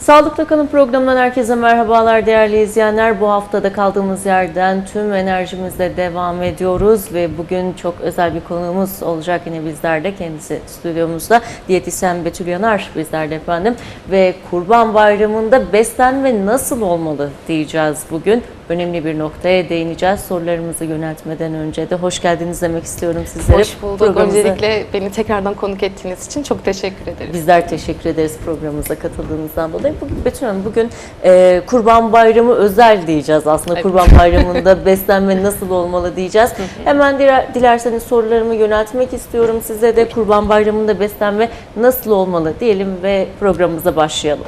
Sağlıklı Kanın programından herkese merhabalar değerli izleyenler. Bu haftada kaldığımız yerden tüm enerjimizle devam ediyoruz ve bugün çok özel bir konuğumuz olacak yine bizlerde. Kendisi stüdyomuzda diyetisyen Betül Yanar bizlerde efendim. Ve Kurban Bayramı'nda beslenme nasıl olmalı diyeceğiz bugün. Önemli bir noktaya değineceğiz. Sorularımızı yöneltmeden önce de hoş geldiniz demek istiyorum sizlere. Hoş bulduk. Programımıza- Öncelikle beni tekrardan konuk ettiğiniz için çok teşekkür ederiz. Bizler teşekkür ederiz programımıza katıldığınızdan dolayı. Bugün Betül Hanım bugün e, Kurban Bayramı özel diyeceğiz aslında. Evet. Kurban Bayramı'nda beslenme nasıl olmalı diyeceğiz. Hemen diler, dilerseniz sorularımı yöneltmek istiyorum size de. Kurban Bayramı'nda beslenme nasıl olmalı diyelim ve programımıza başlayalım.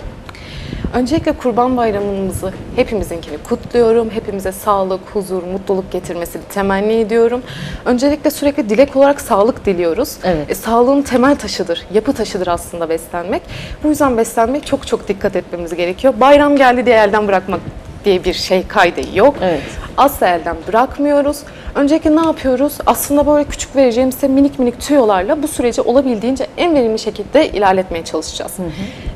Öncelikle Kurban Bayramımızı hepimizinkini kutluyorum. Hepimize sağlık, huzur, mutluluk getirmesini temenni ediyorum. Öncelikle sürekli dilek olarak sağlık diliyoruz. Evet. E, sağlığın temel taşıdır, yapı taşıdır aslında beslenmek. Bu yüzden beslenmek çok çok dikkat etmemiz gerekiyor. Bayram geldi diye elden bırakmak diye bir şey kaydı yok. Evet. Asla elden bırakmıyoruz. Öncelikle ne yapıyoruz? Aslında böyle küçük vereceğimiz size minik minik tüyolarla bu süreci olabildiğince en verimli şekilde ilerletmeye çalışacağız.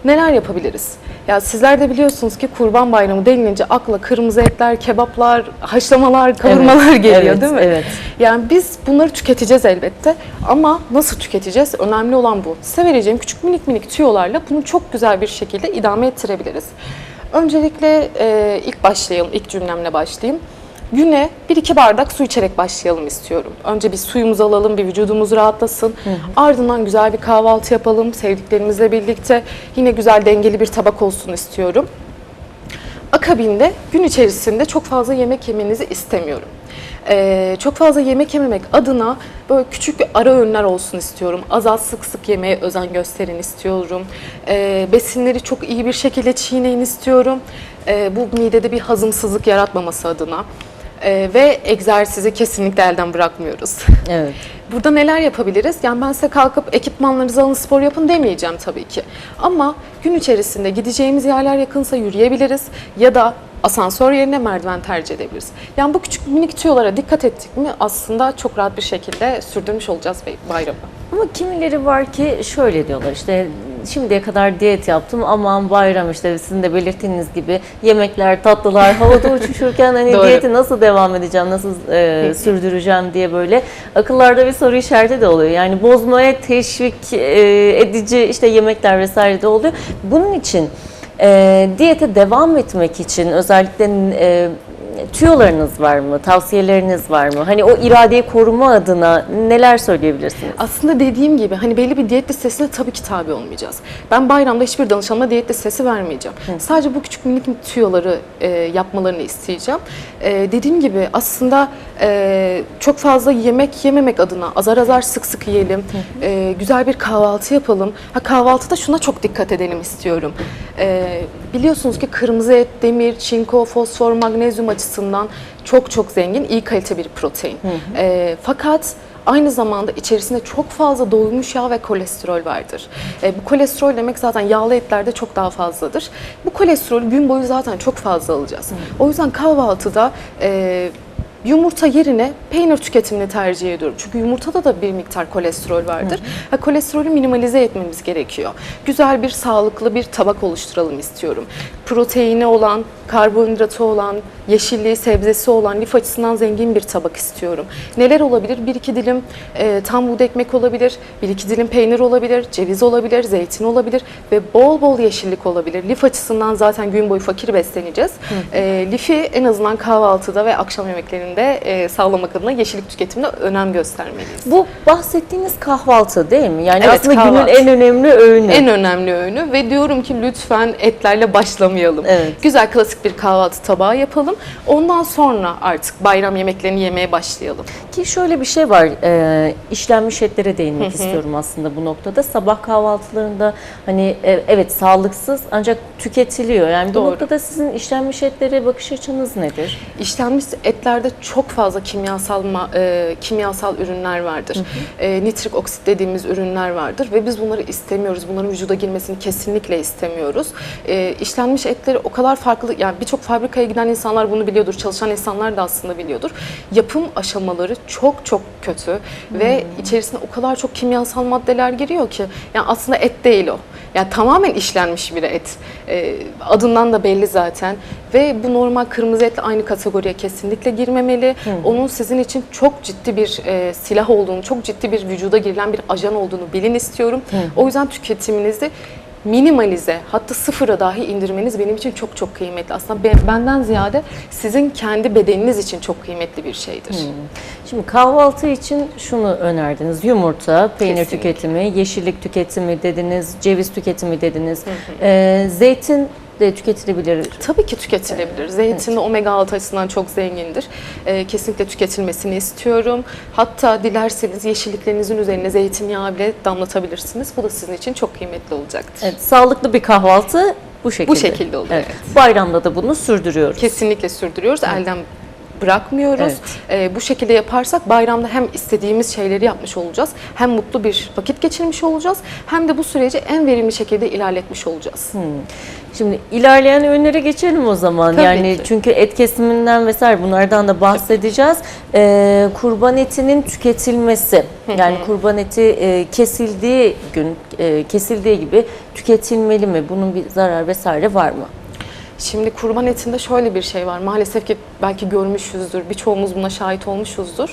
Neler yapabiliriz? Ya sizler de biliyorsunuz ki Kurban Bayramı denilince akla kırmızı etler, kebaplar, haşlamalar, kavurmalar Evet, geliyor evet, değil mi? evet. Yani biz bunları tüketeceğiz elbette ama nasıl tüketeceğiz? Önemli olan bu. Size vereceğim küçük minik minik tüyolarla bunu çok güzel bir şekilde idame ettirebiliriz. Öncelikle e, ilk başlayalım, ilk cümlemle başlayayım. Güne 1-2 bardak su içerek başlayalım istiyorum. Önce bir suyumuzu alalım, bir vücudumuz rahatlasın. Ardından güzel bir kahvaltı yapalım sevdiklerimizle birlikte. Yine güzel dengeli bir tabak olsun istiyorum. Akabinde gün içerisinde çok fazla yemek yemenizi istemiyorum. Ee, çok fazla yemek yememek adına böyle küçük ara öğünler olsun istiyorum. Az az sık sık yemeye özen gösterin istiyorum. Ee, besinleri çok iyi bir şekilde çiğneyin istiyorum. Ee, bu midede bir hazımsızlık yaratmaması adına. Ee, ve egzersizi kesinlikle elden bırakmıyoruz. Evet. Burada neler yapabiliriz? Yani ben size kalkıp ekipmanlarınızı alın spor yapın demeyeceğim tabii ki. Ama gün içerisinde gideceğimiz yerler yakınsa yürüyebiliriz ya da asansör yerine merdiven tercih edebiliriz. Yani bu küçük minik tüyolara dikkat ettik mi aslında çok rahat bir şekilde sürdürmüş olacağız bayramı. Ama kimileri var ki şöyle diyorlar işte şimdiye kadar diyet yaptım aman bayram işte sizin de belirttiğiniz gibi yemekler tatlılar havada uçuşurken hani diyeti nasıl devam edeceğim nasıl e, sürdüreceğim diye böyle akıllarda bir soru işareti de oluyor. Yani bozmaya teşvik e, edici işte yemekler vesaire de oluyor. Bunun için e, diyete devam etmek için özellikle e, tüyolarınız var mı? Tavsiyeleriniz var mı? Hani o iradeyi koruma adına neler söyleyebilirsiniz? Aslında dediğim gibi hani belli bir diyet listesine tabii ki tabi olmayacağız. Ben bayramda hiçbir danışanıma diyet listesi vermeyeceğim. Sadece bu küçük minik tüyoları e, yapmalarını isteyeceğim. E, dediğim gibi aslında e, çok fazla yemek yememek adına azar azar sık sık yiyelim. E, güzel bir kahvaltı yapalım. Ha kahvaltıda şuna çok dikkat edelim istiyorum. E, biliyorsunuz ki kırmızı et, demir, çinko, fosfor, magnezyum açısından çok çok zengin, iyi kalite bir protein. E, fakat Aynı zamanda içerisinde çok fazla doymuş yağ ve kolesterol vardır. E, bu kolesterol demek zaten yağlı etlerde çok daha fazladır. Bu kolesterolü gün boyu zaten çok fazla alacağız. O yüzden kahvaltıda e, Yumurta yerine peynir tüketimini tercih ediyorum. Çünkü yumurtada da bir miktar kolesterol vardır. Ha, kolesterolü minimalize etmemiz gerekiyor. Güzel bir, sağlıklı bir tabak oluşturalım istiyorum. Proteini olan, karbonhidratı olan, yeşilliği, sebzesi olan, lif açısından zengin bir tabak istiyorum. Neler olabilir? Bir iki dilim e, tam buğday ekmek olabilir, bir iki dilim peynir olabilir, ceviz olabilir, zeytin olabilir ve bol bol yeşillik olabilir. Lif açısından zaten gün boyu fakir besleneceğiz. E, lifi en azından kahvaltıda ve akşam yemeklerinde e, sağlamak adına yeşillik tüketimine önem göstermeliyiz. Bu bahsettiğiniz kahvaltı değil mi? Yani Evet, aslında kahvaltı. günün en önemli öğünü. En önemli öğünü ve diyorum ki lütfen etlerle başlamayalım. Evet. Güzel klasik bir kahvaltı tabağı yapalım. Ondan sonra artık bayram yemeklerini yemeye başlayalım. Ki şöyle bir şey var, e, işlenmiş etlere değinmek istiyorum aslında bu noktada. Sabah kahvaltılarında hani e, evet sağlıksız ancak tüketiliyor. Yani bu Doğru. noktada sizin işlenmiş etlere bakış açınız nedir? İşlenmiş etlerde çok fazla kimyasal e, kimyasal ürünler vardır. E, nitrik oksit dediğimiz ürünler vardır ve biz bunları istemiyoruz. Bunların vücuda girmesini kesinlikle istemiyoruz. E, işlenmiş etleri o kadar farklı yani birçok fabrikaya giden insanlar bunu biliyordur. Çalışan insanlar da aslında biliyordur. Yapım aşamaları çok çok kötü ve içerisine o kadar çok kimyasal maddeler giriyor ki yani aslında et değil o. Yani tamamen işlenmiş bir et. Ee, adından da belli zaten. Ve bu normal kırmızı etle aynı kategoriye kesinlikle girmemeli. Onun sizin için çok ciddi bir e, silah olduğunu, çok ciddi bir vücuda girilen bir ajan olduğunu bilin istiyorum. O yüzden tüketiminizi minimalize hatta sıfıra dahi indirmeniz benim için çok çok kıymetli. Aslında be- benden ziyade sizin kendi bedeniniz için çok kıymetli bir şeydir. Şimdi kahvaltı için şunu önerdiniz. Yumurta, peynir Kesinlikle. tüketimi, yeşillik tüketimi dediniz, ceviz tüketimi dediniz. Ee, zeytin de tüketilebilir. Tabii ki tüketilebilir. Zeytin de omega 6 açısından çok zengindir. Ee, kesinlikle tüketilmesini istiyorum. Hatta dilerseniz yeşilliklerinizin üzerine zeytinyağı bile damlatabilirsiniz. Bu da sizin için çok kıymetli olacaktır. Evet, sağlıklı bir kahvaltı bu şekilde. şekilde oluyor, evet. Bayramda da bunu sürdürüyoruz. Kesinlikle sürdürüyoruz. Elden bırakmıyoruz. Evet. Ee, bu şekilde yaparsak bayramda hem istediğimiz şeyleri yapmış olacağız, hem mutlu bir vakit geçirmiş olacağız, hem de bu süreci en verimli şekilde ilerletmiş olacağız. Şimdi ilerleyen öğünlere geçelim o zaman. Tabii yani ki. çünkü et kesiminden vesaire bunlardan da bahsedeceğiz. Ee, kurban etinin tüketilmesi. Yani kurban eti e, kesildiği gün e, kesildiği gibi tüketilmeli mi? Bunun bir zarar vesaire var mı? Şimdi kurban etinde şöyle bir şey var. Maalesef ki belki görmüşüzdür, birçoğumuz buna şahit olmuşuzdur.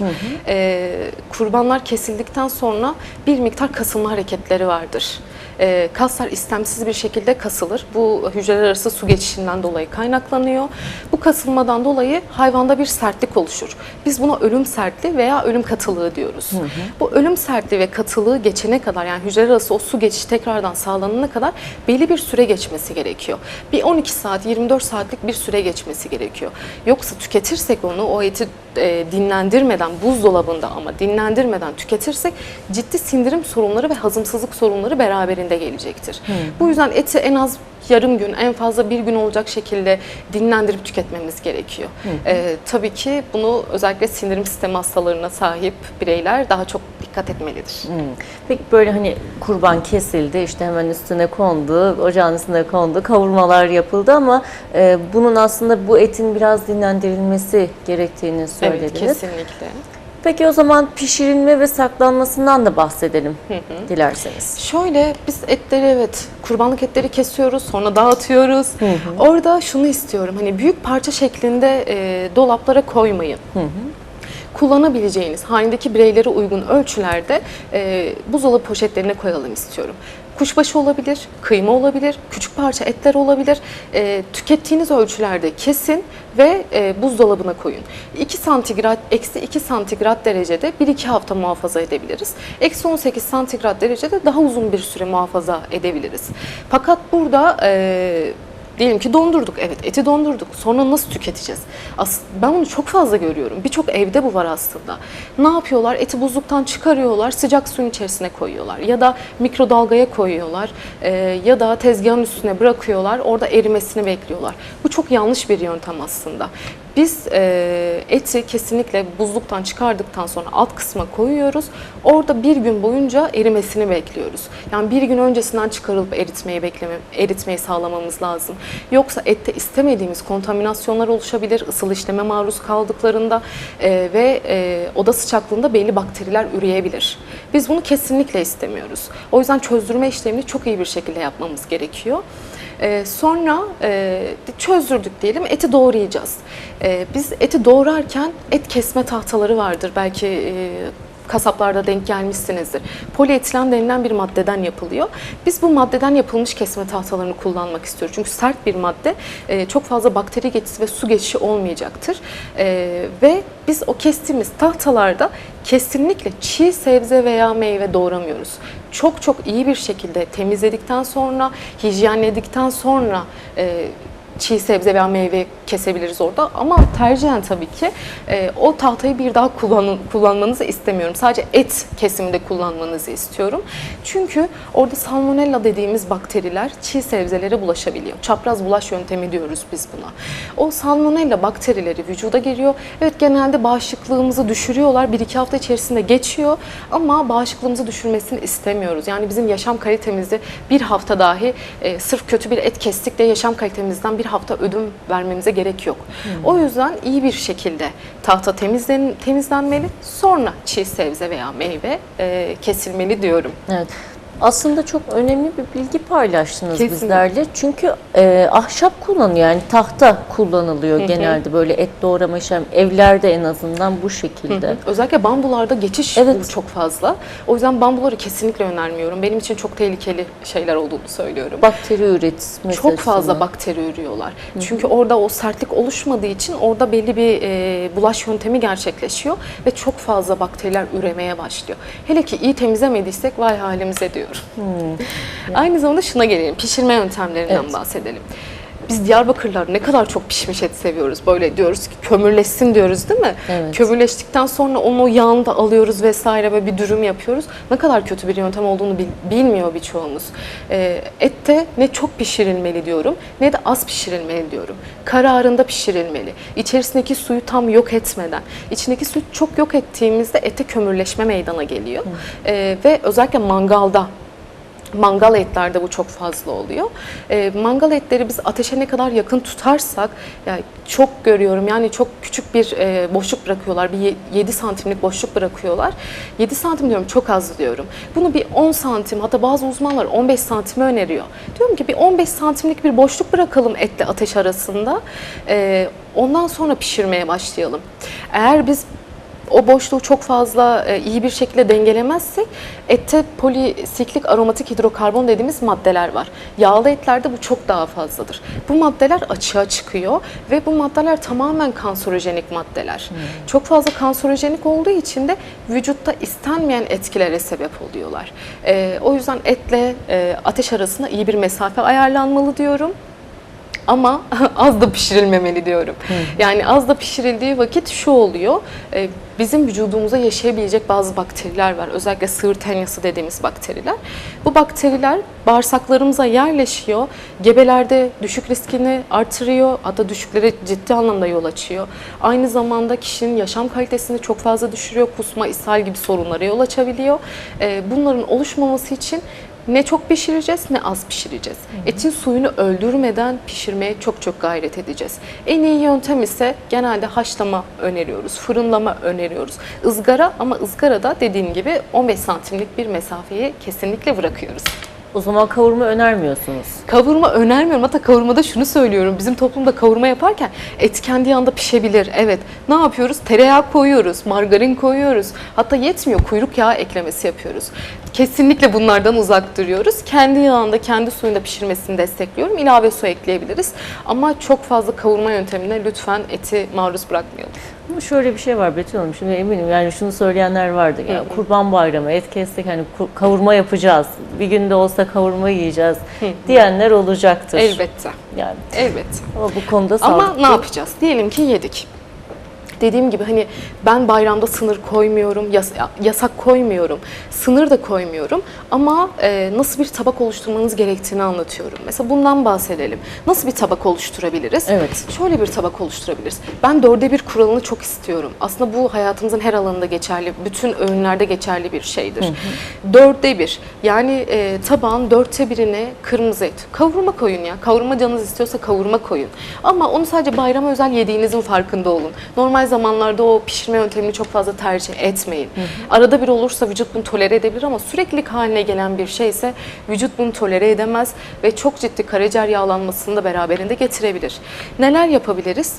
Ee, kurbanlar kesildikten sonra bir miktar kasılma hareketleri vardır. Ee, kaslar istemsiz bir şekilde kasılır. Bu hücreler arası su geçişinden dolayı kaynaklanıyor. Bu kasılmadan dolayı hayvanda bir sertlik oluşur. Biz buna ölüm sertliği veya ölüm katılığı diyoruz. Bu ölüm sertliği ve katılığı geçene kadar yani hücreler arası o su geçişi tekrardan sağlanana kadar belli bir süre geçmesi gerekiyor. Bir 12 saat, 24 saatlik bir süre geçmesi gerekiyor. Yoksa tüketirsek onu, o eti e, dinlendirmeden, buzdolabında ama dinlendirmeden tüketirsek ciddi sindirim sorunları ve hazımsızlık sorunları beraberinde gelecektir. Bu yüzden eti en az yarım gün, en fazla bir gün olacak şekilde dinlendirip tüketmemiz gerekiyor. E, tabii ki bunu özellikle sindirim sistemi hastalarına sahip bireyler daha çok dikkat etmelidir. Peki böyle hani kurban kesildi işte hemen üstüne kondu, ocağın üstüne kondu, kavurmalar yapıldı ama e, bunun aslında bu etin biraz dinlendirilmesi gerektiğini söylediniz. Evet, kesinlikle. Peki o zaman pişirilme ve saklanmasından da bahsedelim dilerseniz. Şöyle biz etleri evet kurbanlık etleri kesiyoruz sonra dağıtıyoruz. Orada şunu istiyorum hani büyük parça şeklinde e, dolaplara koymayın. Kullanabileceğiniz halindeki bireylere uygun ölçülerde e, buzdolabı poşetlerine koyalım istiyorum. Kuşbaşı olabilir, kıyma olabilir, küçük parça etler olabilir. E, tükettiğiniz ölçülerde kesin ve e, buzdolabına koyun. 2 santigrat, eksi 2 santigrat derecede 1-2 hafta muhafaza edebiliriz. Eksi 18 santigrat derecede daha uzun bir süre muhafaza edebiliriz. Fakat burada e, Diyelim ki dondurduk. Evet eti dondurduk. Sonra nasıl tüketeceğiz? As ben bunu çok fazla görüyorum. Birçok evde bu var aslında. Ne yapıyorlar? Eti buzluktan çıkarıyorlar. Sıcak suyun içerisine koyuyorlar. Ya da mikrodalgaya koyuyorlar. Ee, ya da tezgahın üstüne bırakıyorlar. Orada erimesini bekliyorlar. Bu çok yanlış bir yöntem aslında. Biz e, eti kesinlikle buzluktan çıkardıktan sonra alt kısma koyuyoruz. Orada bir gün boyunca erimesini bekliyoruz. Yani bir gün öncesinden çıkarılıp eritmeyi bekleme, eritmeyi sağlamamız lazım. Yoksa ette istemediğimiz kontaminasyonlar oluşabilir, ısıl işleme maruz kaldıklarında e, ve e, oda sıcaklığında belli bakteriler üreyebilir. Biz bunu kesinlikle istemiyoruz. O yüzden çözdürme işlemini çok iyi bir şekilde yapmamız gerekiyor. Ee, sonra e, çözdürdük diyelim, eti doğrayacağız. Ee, biz eti doğrarken et kesme tahtaları vardır. Belki e, kasaplarda denk gelmişsinizdir. Polietilen denilen bir maddeden yapılıyor. Biz bu maddeden yapılmış kesme tahtalarını kullanmak istiyoruz. Çünkü sert bir madde, e, çok fazla bakteri geçişi ve su geçişi olmayacaktır. E, ve biz o kestiğimiz tahtalarda kesinlikle çiğ sebze veya meyve doğramıyoruz. Çok çok iyi bir şekilde temizledikten sonra, hijyenledikten sonra e, çiğ sebze veya meyve kesebiliriz orada ama tercihen tabii ki e, o tahtayı bir daha kullan, kullanmanızı istemiyorum. Sadece et kesiminde kullanmanızı istiyorum. Çünkü orada salmonella dediğimiz bakteriler çiğ sebzelere bulaşabiliyor. Çapraz bulaş yöntemi diyoruz biz buna. O salmonella bakterileri vücuda giriyor. Evet genelde bağışıklığımızı düşürüyorlar. Bir iki hafta içerisinde geçiyor ama bağışıklığımızı düşürmesini istemiyoruz. Yani bizim yaşam kalitemizi bir hafta dahi e, sırf kötü bir et kestik de yaşam kalitemizden bir hafta ödün vermemize gerek yok. O yüzden iyi bir şekilde tahta temizlen, temizlenmeli. Sonra çiğ sebze veya meyve e, kesilmeli diyorum. Evet. Aslında çok önemli bir bilgi paylaştınız Kesinlikle. bizlerle. Çünkü e, ahşap kullanılıyor yani tahta kullanılıyor genelde böyle et doğrama işlem evlerde en azından bu şekilde. Özellikle bambularda geçiş Evet. çok fazla. O yüzden bambuları kesinlikle önermiyorum. Benim için çok tehlikeli şeyler olduğunu söylüyorum. Bakteri üretmesi çok fazla bakteri ürüyorlar. Çünkü orada o sertlik oluşmadığı için orada belli bir e, bulaş yöntemi gerçekleşiyor ve çok fazla bakteriler üremeye başlıyor. Hele ki iyi temizlemediysek vay halimize diyorum. Aynı zamanda şuna gelelim. Pişirme yöntemlerinden Evet. bahsedelim. Biz Diyarbakırlar ne kadar çok pişmiş et seviyoruz. Böyle diyoruz ki kömürleşsin diyoruz değil mi? Evet. Kömürleştikten sonra onu yağını da alıyoruz vesaire ve bir dürüm yapıyoruz. Ne kadar kötü bir yöntem olduğunu bil- bilmiyor birçoğumuz. Ee, ette ne çok pişirilmeli diyorum ne de az pişirilmeli diyorum. Kararında pişirilmeli. İçerisindeki suyu tam yok etmeden. İçindeki suyu çok yok ettiğimizde ete kömürleşme meydana geliyor. Ee, ve özellikle mangalda Mangal etlerde bu çok fazla oluyor. Ee, mangal etleri biz ateşe ne kadar yakın tutarsak, yani çok görüyorum yani çok küçük bir e, boşluk bırakıyorlar. Bir 7 santimlik boşluk bırakıyorlar. 7 santim diyorum çok az diyorum. Bunu bir 10 santim hatta bazı uzmanlar 15 santime öneriyor. Diyorum ki bir 15 santimlik bir boşluk bırakalım etle ateş arasında. Ee, ondan sonra pişirmeye başlayalım. Eğer biz o boşluğu çok fazla e, iyi bir şekilde dengelemezsek ette polisiklik aromatik hidrokarbon dediğimiz maddeler var. Yağlı etlerde bu çok daha fazladır. Bu maddeler açığa çıkıyor ve bu maddeler tamamen kanserojenik maddeler. Çok fazla kanserojenik olduğu için de vücutta istenmeyen etkilere sebep oluyorlar. E, o yüzden etle e, ateş arasında iyi bir mesafe ayarlanmalı diyorum. Ama az da pişirilmemeli diyorum. Yani az da pişirildiği vakit şu oluyor. e, Bizim vücudumuza yaşayabilecek bazı bakteriler var. Özellikle sığır tenyası dediğimiz bakteriler. Bu bakteriler bağırsaklarımıza yerleşiyor. Gebelerde düşük riskini artırıyor. Hatta düşüklere ciddi anlamda yol açıyor. Aynı zamanda kişinin yaşam kalitesini çok fazla düşürüyor. Kusma, ishal gibi sorunlara yol açabiliyor. E, Bunların oluşmaması için ne çok pişireceğiz ne az pişireceğiz. Etin suyunu öldürmeden pişirmeye çok çok gayret edeceğiz. En iyi yöntem ise genelde haşlama öneriyoruz, fırınlama öneriyoruz. Izgara ama ızgarada dediğim gibi 15 santimlik bir mesafeyi kesinlikle bırakıyoruz. O zaman kavurma önermiyorsunuz. Kavurma önermiyorum. Hatta kavurmada şunu söylüyorum. Bizim toplumda kavurma yaparken et kendi yağında pişebilir. Evet. Ne yapıyoruz? Tereyağı koyuyoruz, margarin koyuyoruz. Hatta yetmiyor. Kuyruk yağı eklemesi yapıyoruz. Kesinlikle bunlardan uzak duruyoruz. Kendi yağında, kendi suyunda pişirmesini destekliyorum. İlave su ekleyebiliriz. Ama çok fazla kavurma yöntemine lütfen eti maruz bırakmayalım. Ama şöyle bir şey var Betül Hanım, şimdi eminim yani şunu söyleyenler vardı. Ya kurban bayramı, et kestik hani kavurma yapacağız. Bir günde olsa kavurma yiyeceğiz diyenler olacaktır. Elbette. Yani Elbette. ama bu konuda Ama sağlıklı. ne yapacağız? Diyelim ki yedik. Dediğim gibi hani ben bayramda sınır koymuyorum, yas- yasak koymuyorum, sınır da koymuyorum ama e, nasıl bir tabak oluşturmanız gerektiğini anlatıyorum. Mesela bundan bahsedelim. Nasıl bir tabak oluşturabiliriz? Evet. Şöyle bir tabak oluşturabiliriz. Ben dörde bir kuralını çok istiyorum. Aslında bu hayatımızın her alanında geçerli, bütün öğünlerde geçerli bir şeydir. Dörde bir. Yani e, tabağın dörtte birine kırmızı et. Kavurma koyun ya. Kavurma canınız istiyorsa kavurma koyun. Ama onu sadece bayrama özel yediğinizin farkında olun. Normal zamanlarda o pişirme yöntemini çok fazla tercih etmeyin. Arada bir olursa vücut bunu tolere edebilir ama süreklilik haline gelen bir şey ise vücut bunu tolere edemez ve çok ciddi karaciğer yağlanmasını da beraberinde getirebilir. Neler yapabiliriz?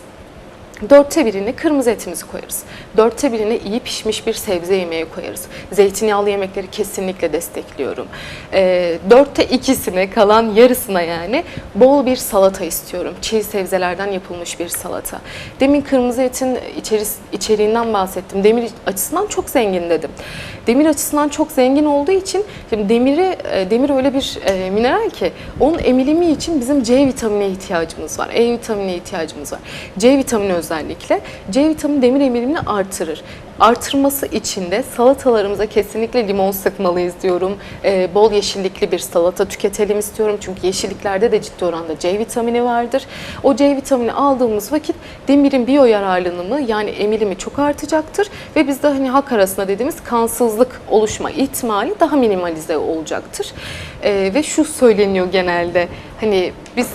Dörtte birini kırmızı etimizi koyarız. Dörtte birini iyi pişmiş bir sebze yemeği koyarız. Zeytinyağlı yemekleri kesinlikle destekliyorum. Ee, dörtte ikisine kalan yarısına yani bol bir salata istiyorum. Çiğ sebzelerden yapılmış bir salata. Demin kırmızı etin içeris, içeriğinden bahsettim. Demir açısından çok zengin dedim. Demir açısından çok zengin olduğu için şimdi demiri e, demir öyle bir e, mineral ki onun emilimi için bizim C vitamine ihtiyacımız var. E vitamine ihtiyacımız var. C vitamini özellikle. C vitamini demir emilimini artırır. Artırması için de salatalarımıza kesinlikle limon sıkmalıyız diyorum. E, bol yeşillikli bir salata tüketelim istiyorum. Çünkü yeşilliklerde de ciddi oranda C vitamini vardır. O C vitamini aldığımız vakit demirin biyo yararlanımı yani emilimi çok artacaktır ve bizde hani hak arasında dediğimiz kansızlık oluşma ihtimali daha minimalize olacaktır. E, ve şu söyleniyor genelde hani biz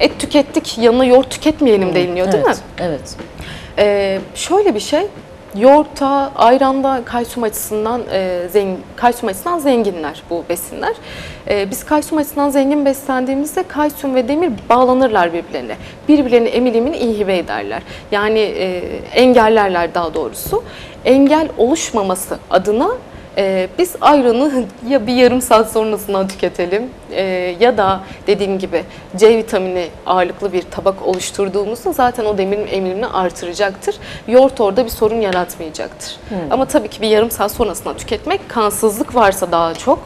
et tükettik yanına yoğurt tüketmeyelim deniliyor değil evet, mi? Evet. Ee, şöyle bir şey, yoğurtta, ayranda kalsiyum açısından e, zengin, kalsiyum açısından zenginler bu besinler. Ee, biz kalsiyum açısından zengin beslendiğimizde kalsiyum ve demir bağlanırlar birbirlerine. Birbirlerinin emilimini inhibe ederler. Yani e, engellerler daha doğrusu. Engel oluşmaması adına ee, biz ayranı ya bir yarım saat sonrasından tüketelim e, ya da dediğim gibi C vitamini ağırlıklı bir tabak oluşturduğumuzda zaten o demirin emilimini artıracaktır. Yoğurt orada bir sorun yaratmayacaktır. Ama tabii ki bir yarım saat sonrasından tüketmek kansızlık varsa daha çok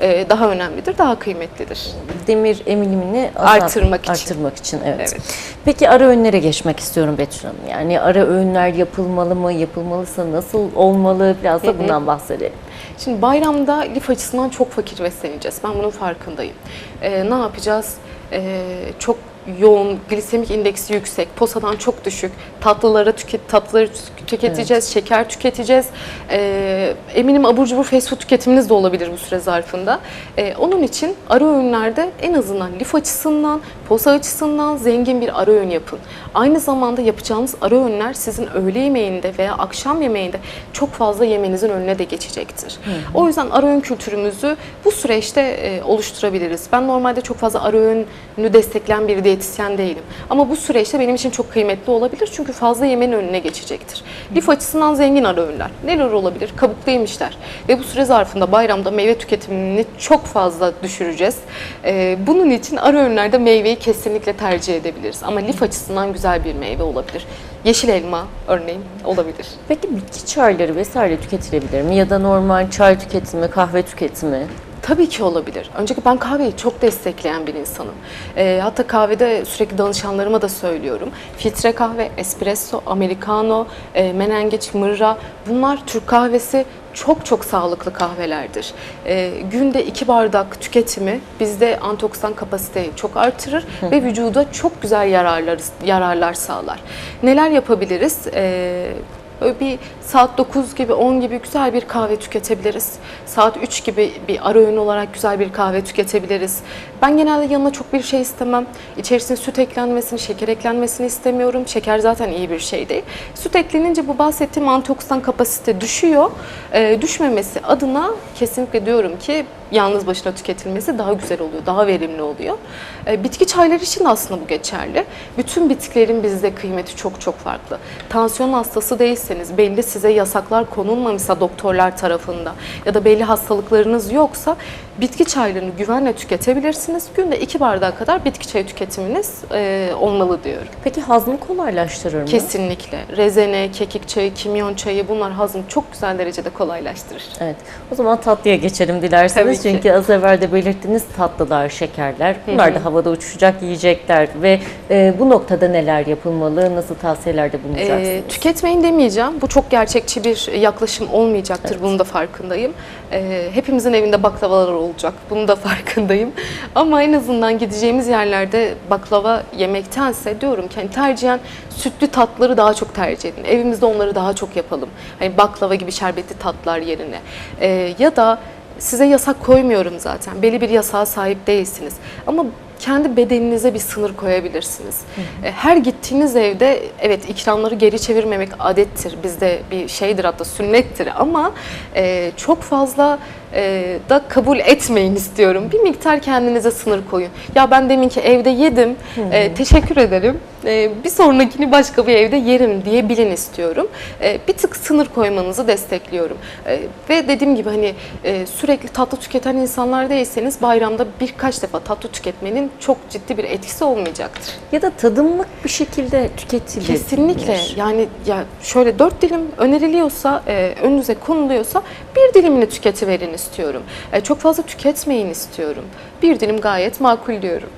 e, daha önemlidir, daha kıymetlidir. Demir emilimini azalt- Artırmak için. Artırmak için evet. Evet. Peki ara öğünlere geçmek istiyorum Betül Hanım. Yani ara öğünler yapılmalı mı? Yapılmalıysa nasıl olmalı? Biraz da bundan bahsedelim. Şimdi bayramda lif açısından çok fakir besleneceğiz. Ben bunun farkındayım. Ee, ne yapacağız? Ee, çok yoğun, glisemik indeksi yüksek, posadan çok düşük, tatlılara tüket, tatlıları tüketeceğiz, şeker tüketeceğiz. Ee, eminim abur cubur fast food tüketiminiz de olabilir bu süre zarfında. Ee, onun için ara öğünlerde en azından lif açısından, posa açısından zengin bir ara öğün yapın. Aynı zamanda yapacağınız ara öğünler sizin öğle yemeğinde veya akşam yemeğinde çok fazla yemenizin önüne de geçecektir. O yüzden ara öğün kültürümüzü bu süreçte e, oluşturabiliriz. Ben normalde çok fazla ara öğünü destekleyen bir diyetisyen değilim. Ama bu süreçte benim için çok kıymetli olabilir çünkü fazla yemenin önüne geçecektir. Lif açısından zengin ara öğünler. Neler olabilir? Kabuklu yemişler. Ve bu süre zarfında bayramda meyve tüketimini çok fazla düşüreceğiz. E, bunun için ara öğünlerde meyveyi kesinlikle tercih edebiliriz. Ama lif açısından güzel bir meyve olabilir. Yeşil elma örneğin olabilir. Peki bitki çayları vesaire tüketilebilir mi? Ya da normal çay tüketimi, kahve tüketimi? Tabii ki olabilir. Önceki ben kahveyi çok destekleyen bir insanım. Ee, hatta kahvede sürekli danışanlarıma da söylüyorum. Filtre kahve, espresso, americano, e, menengeç, mırra bunlar Türk kahvesi çok çok sağlıklı kahvelerdir. Ee, günde iki bardak tüketimi bizde antioksidan kapasiteyi çok artırır ve vücuda çok güzel yararlar, yararlar sağlar. Neler yapabiliriz? Ee, Böyle bir saat 9 gibi 10 gibi güzel bir kahve tüketebiliriz. Saat 3 gibi bir ara öğün olarak güzel bir kahve tüketebiliriz. Ben genelde yanına çok bir şey istemem. İçerisine süt eklenmesini, şeker eklenmesini istemiyorum. Şeker zaten iyi bir şey değil. Süt eklenince bu bahsettiğim antioksidan kapasite düşüyor. Ee, düşmemesi adına kesinlikle diyorum ki yalnız başına tüketilmesi daha güzel oluyor, daha verimli oluyor. Ee, bitki çayları için de aslında bu geçerli. Bütün bitkilerin bizde kıymeti çok çok farklı. Tansiyon hastası değilseniz, belli size yasaklar konulmamışsa doktorlar tarafında ya da belli hastalıklarınız yoksa bitki çaylarını güvenle tüketebilirsiniz. Günde iki bardağa kadar bitki çayı tüketiminiz e, olmalı diyorum. Peki hazmı kolaylaştırır mı? Kesinlikle. Rezene, kekik çayı, kimyon çayı bunlar hazmı çok güzel derecede kolaylaştırır. Evet. O zaman tatlıya geçelim dilerseniz. Tabii ki. Çünkü az evvel de belirttiğiniz tatlılar, şekerler. Bunlar da havada uçuşacak yiyecekler ve e, bu noktada neler yapılmalı? Nasıl tavsiyelerde bulunacaksınız? Ee, tüketmeyin demeyeceğim. Bu çok gerçekçi bir yaklaşım olmayacaktır. Bunun da farkındayım. Ee, hepimizin evinde baklavalar olacak. Bunun da farkındayım. Ama en azından gideceğimiz yerlerde baklava yemektense diyorum ki hani tercihen sütlü tatları daha çok tercih edin. Evimizde onları daha çok yapalım. Hani baklava gibi şerbetli tatlar yerine. Ee, ya da size yasak koymuyorum zaten. Belli bir yasağa sahip değilsiniz. Ama kendi bedeninize bir sınır koyabilirsiniz. E, Her gittiğiniz evde evet ikramları geri çevirmemek adettir. Bizde bir şeydir hatta sünnettir ama e, çok fazla e, da kabul etmeyin istiyorum. Bir miktar kendinize sınır koyun. Ya ben deminki evde yedim, e, teşekkür ederim. E, bir sonrakini başka bir evde yerim diye bilin istiyorum. E, bir tık sınır koymanızı destekliyorum. E, ve dediğim gibi hani e, sürekli tatlı tüketen insanlar değilseniz bayramda birkaç defa tatlı tüketmenin çok ciddi bir etkisi olmayacaktır. Ya da tadımlık bir şekilde tüketilir. Kesinlikle. Yani ya şöyle dört dilim öneriliyorsa, e, önünüze konuluyorsa bir dilimini tüketiverin istiyorum. E, çok fazla tüketmeyin istiyorum. Bir dilim gayet makul diyorum.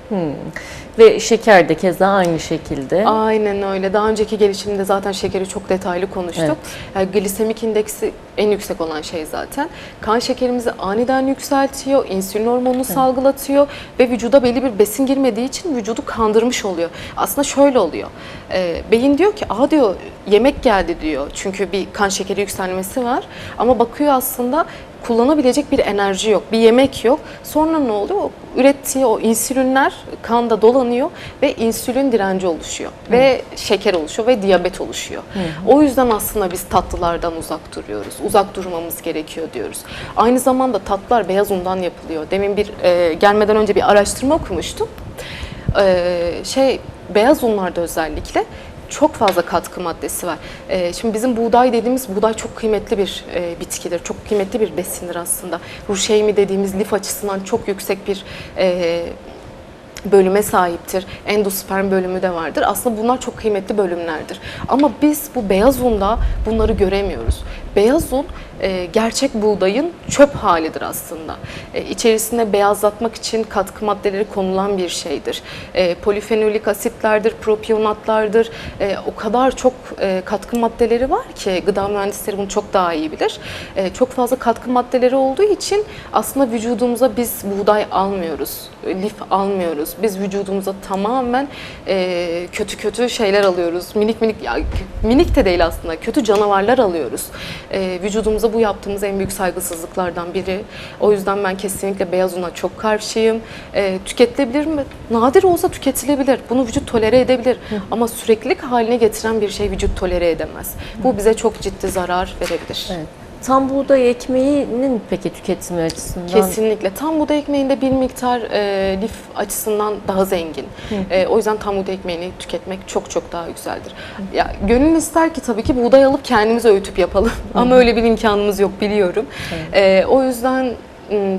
Ve şeker de keza aynı şekilde. Aynen öyle. Daha önceki gelişimde zaten şekeri çok detaylı konuştuk. Yani glisemik indeksi en yüksek olan şey zaten. Kan şekerimizi aniden yükseltiyor, insülin hormonunu salgılatıyor ve vücuda belli bir besin girmediği için vücudu kandırmış oluyor. Aslında şöyle oluyor. Ee, beyin diyor ki, "Aa diyor yemek geldi." diyor. Çünkü bir kan şekeri yükselmesi var. Ama bakıyor aslında kullanabilecek bir enerji yok, bir yemek yok. Sonra ne oluyor? Ürettiği o insülinler kanda dolanıyor ve insülin direnci oluşuyor ve şeker oluşuyor ve diyabet oluşuyor. O yüzden aslında biz tatlılardan uzak duruyoruz. Uzak durmamız gerekiyor diyoruz. Aynı zamanda tatlılar beyaz undan yapılıyor. Demin bir e, gelmeden önce bir araştırma okumuştum. E, şey beyaz unlarda özellikle çok fazla katkı maddesi var. Ee, şimdi bizim buğday dediğimiz buğday çok kıymetli bir e, bitkidir. Çok kıymetli bir besindir aslında. Ruşeymi dediğimiz lif açısından çok yüksek bir e, bölüme sahiptir. Endosperm bölümü de vardır. Aslında bunlar çok kıymetli bölümlerdir. Ama biz bu beyaz unda bunları göremiyoruz. Beyaz un e, gerçek buğdayın çöp halidir aslında. E, içerisine beyazlatmak için katkı maddeleri konulan bir şeydir. E, polifenolik asitlerdir, propionatlardır. E, o kadar çok e, katkı maddeleri var ki gıda mühendisleri bunu çok daha iyi bilir. E, çok fazla katkı maddeleri olduğu için aslında vücudumuza biz buğday almıyoruz, e, lif almıyoruz. Biz vücudumuza tamamen e, kötü kötü şeyler alıyoruz. Minik minik, ya, minik de değil aslında, kötü canavarlar alıyoruz. E, vücudumuza bu yaptığımız en büyük saygısızlıklardan biri. O yüzden ben kesinlikle beyaz una çok karşıyım. E, tüketilebilir mi? Nadir olsa tüketilebilir. Bunu vücut tolere edebilir. Ama süreklilik haline getiren bir şey vücut tolere edemez. Bu bize çok ciddi zarar verebilir. Evet. Tam buğday ekmeğinin peki tüketimi açısından? Kesinlikle. Tam buğday ekmeğinde bir miktar e, lif açısından daha zengin. E, o yüzden tam buğday ekmeğini tüketmek çok çok daha güzeldir. Ya gönül ister ki tabii ki buğday alıp kendimiz öğütüp yapalım. Ama öyle bir imkanımız yok biliyorum. E, o yüzden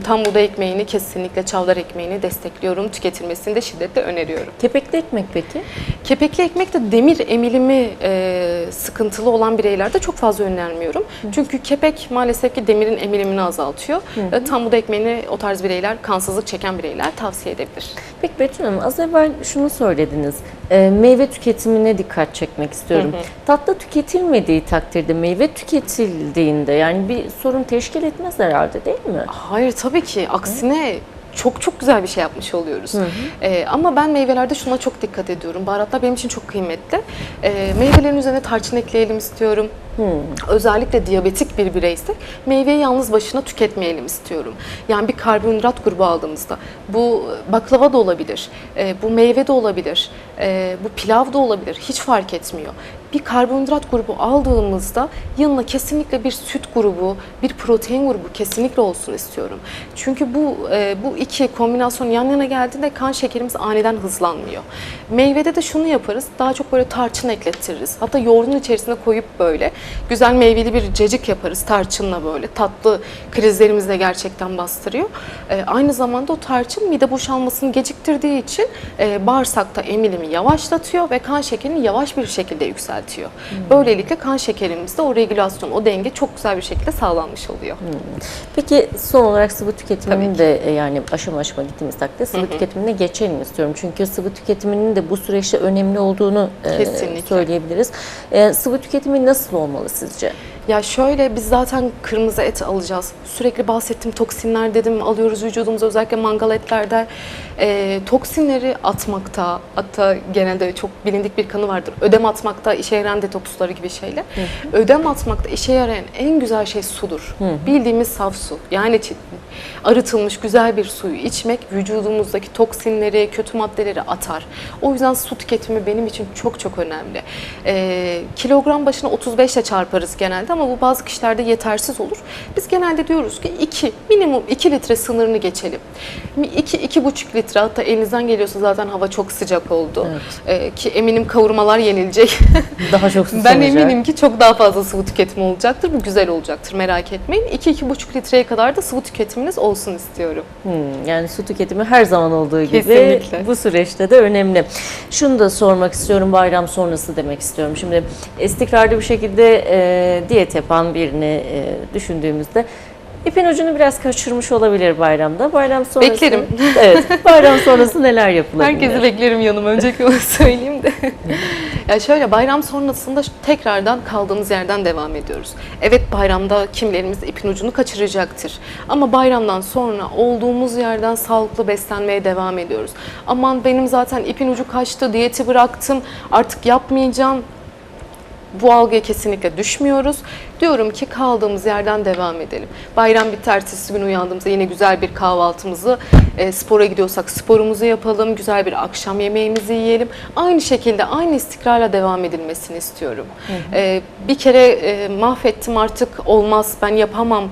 tam buğday ekmeğini kesinlikle çavdar ekmeğini destekliyorum. Tüketilmesini de şiddetle öneriyorum. Kepekli ekmek peki? Kepekli ekmekte demir emilimi e, sıkıntılı olan bireylerde çok fazla önermiyorum. Çünkü kepek maalesef ki demirin emilimini azaltıyor. E, tam buğday ekmeğini o tarz bireyler, kansızlık çeken bireyler tavsiye edebilir. Peki Betül Hanım az evvel şunu söylediniz. Ee, meyve tüketimine dikkat çekmek istiyorum. Tatlı tüketilmediği takdirde meyve tüketildiğinde yani bir sorun teşkil etmez herhalde değil mi? Hayır tabii ki aksine çok çok güzel bir şey yapmış oluyoruz. Ee, ama ben meyvelerde şuna çok dikkat ediyorum. Baharatlar benim için çok kıymetli. Ee, meyvelerin üzerine tarçın ekleyelim istiyorum. Özellikle diyabetik bir bireyse meyveyi yalnız başına tüketmeyelim istiyorum. Yani bir karbonhidrat grubu aldığımızda bu baklava da olabilir, e, bu meyve de olabilir, e, bu pilav da olabilir. Hiç fark etmiyor. Bir karbonhidrat grubu aldığımızda yanına kesinlikle bir süt grubu, bir protein grubu kesinlikle olsun istiyorum. Çünkü bu e, bu iki kombinasyon yan yana geldiğinde kan şekerimiz aniden hızlanmıyor. Meyvede de şunu yaparız. Daha çok böyle tarçın eklettiririz. Hatta yoğurdun içerisine koyup böyle güzel meyveli bir cacık yaparız tarçınla böyle. Tatlı krizlerimizi de gerçekten bastırıyor. E, aynı zamanda o tarçın mide boşalmasını geciktirdiği için e, bağırsakta emilimi yavaşlatıyor ve kan şekerini yavaş bir şekilde yükseltiyor. Böylelikle kan şekerimizde o regülasyon, o denge çok güzel bir şekilde sağlanmış oluyor. Peki son olarak sıvı tüketimini de e, yani aşama aşama gittiğimiz takdirde sıvı tüketimine geçelim istiyorum. Çünkü sıvı tüketiminin de bu süreçte önemli olduğunu e, söyleyebiliriz. E, sıvı tüketimi nasıl olmalı sizce? Ya şöyle biz zaten kırmızı et alacağız. Sürekli bahsettiğim toksinler dedim alıyoruz vücudumuza özellikle mangal etlerde. Ee, toksinleri atmakta hatta genelde çok bilindik bir kanı vardır. Ödem atmakta işe yarayan detoksları gibi şeyler. Ödem atmakta işe yarayan en güzel şey sudur. Bildiğimiz saf su. Yani arıtılmış güzel bir suyu içmek vücudumuzdaki toksinleri, kötü maddeleri atar. O yüzden su tüketimi benim için çok çok önemli. Ee, kilogram başına 35 ile çarparız genelde gerekirdi ama bu bazı kişilerde yetersiz olur. Biz genelde diyoruz ki 2, minimum 2 litre sınırını geçelim. 2 2,5 litre hatta elinizden geliyorsa zaten hava çok sıcak oldu. Ee, ki eminim kavurmalar yenilecek. Daha çok ben susamayacak. eminim ki çok daha fazla sıvı tüketimi olacaktır. Bu güzel olacaktır merak etmeyin. 2-2,5 litreye kadar da sıvı tüketiminiz olsun istiyorum. Hmm, yani su tüketimi her zaman olduğu gibi Kesinlikle. bu süreçte de önemli. Şunu da sormak istiyorum bayram sonrası demek istiyorum. Şimdi istikrarlı bir şekilde e, diyet yapan birini e, düşündüğümüzde ipin ucunu biraz kaçırmış olabilir bayramda. Bayram sonrası Beklerim. Evet. Bayram sonrası neler yapılabilir? Herkesi beklerim yanıma. Öncelikle onu söyleyeyim de. ya şöyle bayram sonrasında tekrardan kaldığımız yerden devam ediyoruz. Evet bayramda kimilerimiz ipin ucunu kaçıracaktır. Ama bayramdan sonra olduğumuz yerden sağlıklı beslenmeye devam ediyoruz. Aman benim zaten ipin ucu kaçtı, diyeti bıraktım, artık yapmayacağım. Bu algıya kesinlikle düşmüyoruz. Diyorum ki kaldığımız yerden devam edelim. Bayram biter, ertesi gün uyandığımızda yine güzel bir kahvaltımızı, e, spora gidiyorsak sporumuzu yapalım, güzel bir akşam yemeğimizi yiyelim. Aynı şekilde, aynı istikrarla devam edilmesini istiyorum. E, bir kere e, mahvettim artık olmaz, ben yapamam.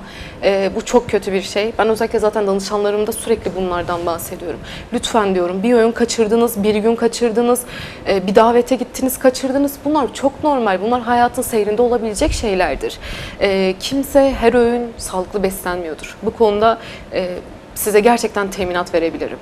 E, bu çok kötü bir şey. Ben özellikle zaten danışanlarımda sürekli bunlardan bahsediyorum. Lütfen diyorum bir öğün kaçırdınız, bir gün kaçırdınız, e, bir davete gittiniz kaçırdınız. Bunlar çok normal. Bunlar hayatın seyrinde olabilecek şeylerdir. E, kimse her öğün sağlıklı beslenmiyordur. Bu konuda e, size gerçekten teminat verebilirim.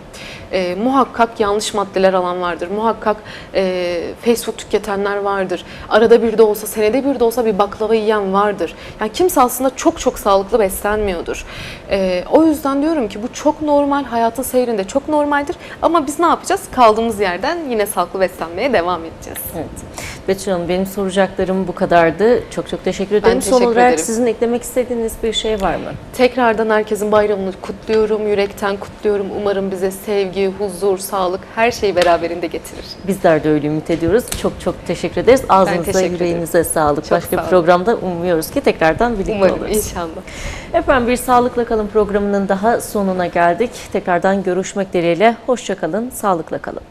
E, muhakkak yanlış maddeler alan vardır. Muhakkak e, fast food tüketenler vardır. Arada bir de olsa, senede bir de olsa bir baklava yiyen vardır. Yani kimse aslında çok çok sağlıklı beslenmiyordur. E, o yüzden diyorum ki bu çok normal, hayatın seyrinde çok normaldir. Ama biz ne yapacağız? Kaldığımız yerden yine sağlıklı beslenmeye devam edeceğiz. Evet. Betül Hanım benim soracaklarım bu kadardı. Çok çok teşekkür ederim. Son teşekkür olarak ederim. sizin eklemek istediğiniz bir şey var mı? Tekrardan herkesin bayramını kutluyorum, yürekten kutluyorum. Umarım bize sevgi, huzur, sağlık her şeyi beraberinde getirir. Bizler de öyle ümit ediyoruz. Çok çok teşekkür ederiz. Ağzınıza, teşekkür yüreğinize sağlık. Çok Başka sağ bir programda umuyoruz ki tekrardan birlikte Umarım oluruz. inşallah. Efendim bir Sağlıkla Kalın programının daha sonuna geldik. Tekrardan görüşmek dileğiyle. Hoşça kalın, sağlıkla kalın.